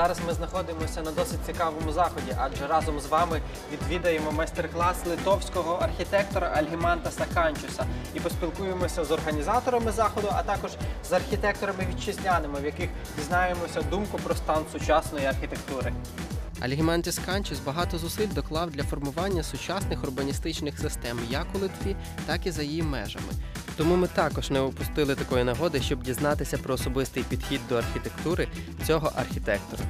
Зараз ми знаходимося на досить цікавому заході, адже разом з вами відвідаємо майстер-клас литовського архітектора Альгіманта Саканчуса і поспілкуємося з організаторами заходу, а також з архітекторами вітчизняними, в яких дізнаємося думку про стан сучасної архітектури. Альгімантіс Канчіс багато зусиль доклав для формування сучасних урбаністичних систем як у Литві, так і за її межами. Тому ми також не упустили такої нагоди, щоб дізнатися про особистий підхід до архітектури цього архітектора.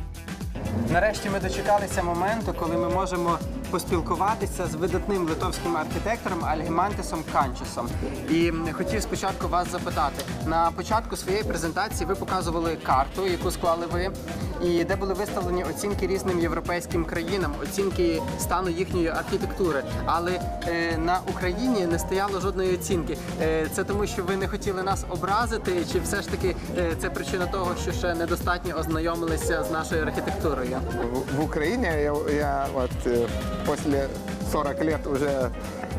Нарешті ми дочекалися моменту, коли ми можемо поспілкуватися з видатним литовським архітектором Альгімантисом Канчесом. І хотів спочатку вас запитати: на початку своєї презентації ви показували карту, яку склали ви, і де були виставлені оцінки різним європейським країнам, оцінки стану їхньої архітектури. Але е, на Україні не стояло жодної оцінки. Е, це тому, що ви не хотіли нас образити, чи все ж таки е, це причина того, що ще недостатньо ознайомилися з нашою архітектурою? В Украине я, я вот э, после 40 лет уже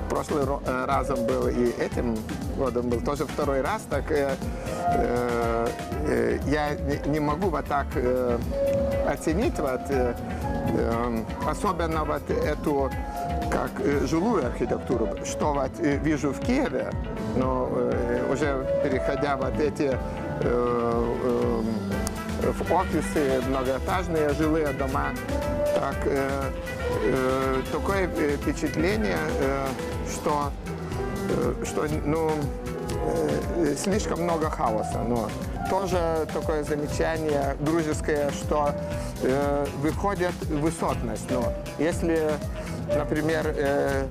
прошлый ро- э, разом был и этим годом был тоже второй раз, так э, э, э, я не, не могу вот так э, оценить вот э, э, особенно вот эту как жилую архитектуру, что вот вижу в Киеве, но э, уже переходя вот эти э, э, в офисы, многоэтажные жилые дома. Так, э, э, такое э, впечатление, э, что, э, что ну, э, слишком много хаоса. Но тоже такое замечание дружеское, что э, выходит высотность. Но если, например, э,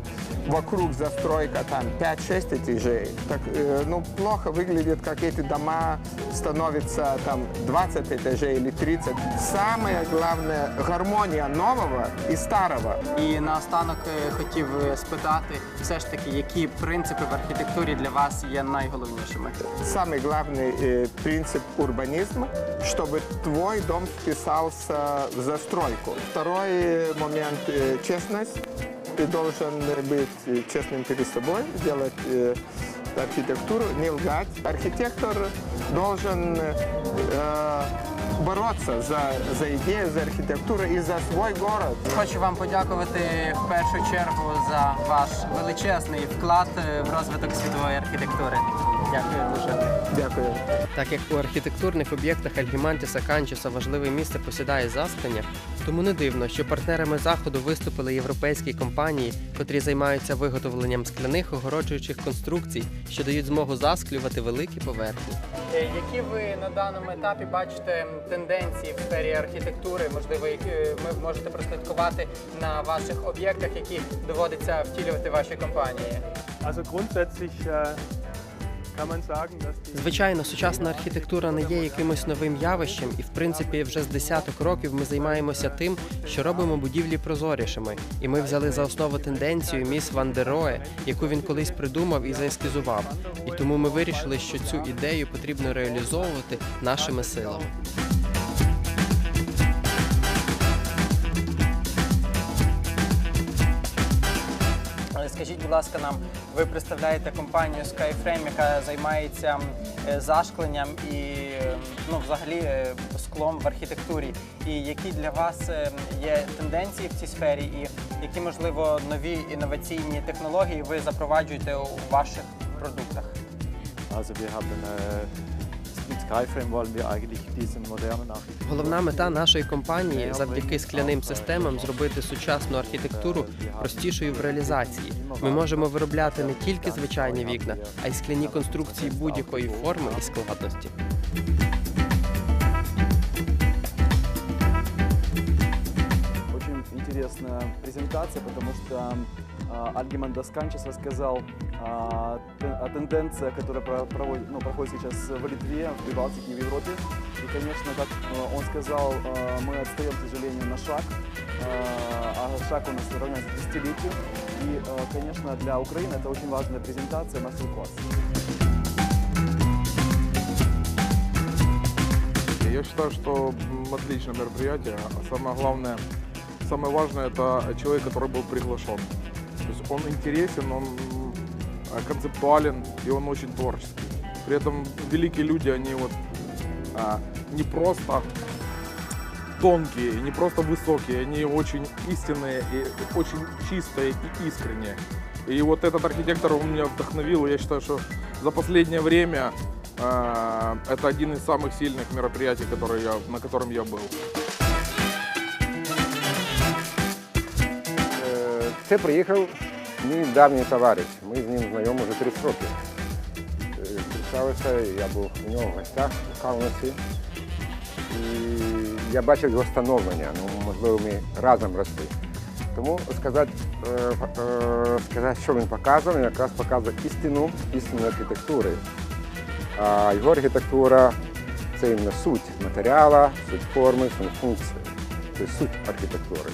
вокруг застройка там 5-6 этажей, так э, ну, плохо выглядит, как эти дома становятся там 20 этажей или 30. Самое главное – гармония нового и старого. І наостанок е, хотів е, спитати, все ж таки, які принципи в архітектурі для вас є найголовнішими? Самый главный э, принцип урбанизма, чтобы твой дом вписался в застройку. Второй момент э, – честность. Ты должен быть э, честным перед собой, делать э, архитектуру, не лгать. Архитектор должен э, бороться за, за идею, за архитектуру и за свой город. Хочу вам подякувати в першу чергу за ваш величезний вклад е, в розвиток світової архітектури. Дякую дуже. Дякую. Так як у архітектурних об'єктах Альгімантіса Канчеса важливе місце посідає заскання, тому не дивно, що партнерами заходу виступили європейські компанії, котрі займаються виготовленням скляних огороджуючих конструкцій, що дають змогу засклювати великі поверхні. Е, Які ви на даному етапі бачите тенденції в сфері архітектури? Можливо, які ви можете прослідкувати на ваших об'єктах, які доводиться втілювати ваші компанії? Also grundsätzlich Звичайно, сучасна архітектура не є якимось новим явищем, і в принципі вже з десяток років ми займаємося тим, що робимо будівлі прозорішими. І ми взяли за основу тенденцію міс Ван дер яку він колись придумав і заескізував. І тому ми вирішили, що цю ідею потрібно реалізовувати нашими силами. Скажіть, будь ласка, нам ви представляєте компанію Skyframe, яка займається е, зашкленням і е, ну, взагалі е, склом в архітектурі. І які для вас є тенденції в цій сфері, і які можливо нові інноваційні технології ви запроваджуєте у ваших продуктах? Äh, mit Skyframe wollen wir eigentlich diesen modernen Architektur. Головна мета нашої компанії завдяки скляним системам зробити сучасну архітектуру простішою в реалізації. Ми можемо виробляти не тільки звичайні вікна, а й скляні конструкції будь-якої форми і складності. Интересная презентация, потому что Альгиман Досканчес рассказал а, те- о тенденциях, которая про- проводит- ну, проходит сейчас в Литве, в Прибалтике и в Европе. И, конечно, как э, он сказал, э, мы отстаем, к сожалению, на шаг, э, а шаг у нас равняется десятилетию. И, э, конечно, для Украины это очень важная презентация, мастер-класс. Я считаю, что отличное мероприятие. А Самое главное, самое важное, это человек, который был приглашен. То есть он интересен, он а, концептуален и он очень творческий. При этом великие люди, они вот а, не просто тонкие, не просто высокие, они очень истинные и очень чистые и искренние. И вот этот архитектор он меня вдохновил, и я считаю, что за последнее время э, это один из самых сильных мероприятий, которые я, на котором я был. Е, Це приїхав мій давній товариш. Ми з ним знайомі вже 30 років. Зустрічалися, я був у нього в гостях у Калниці. І я бачив його становлення, ну, можливо, ми разом росли. Тому сказати, е, е, сказати, що він показує, він якраз показує істину, істину архітектури. А його архітектура це іменно суть матеріалу, суть форми, суть функції. Це суть архітектури.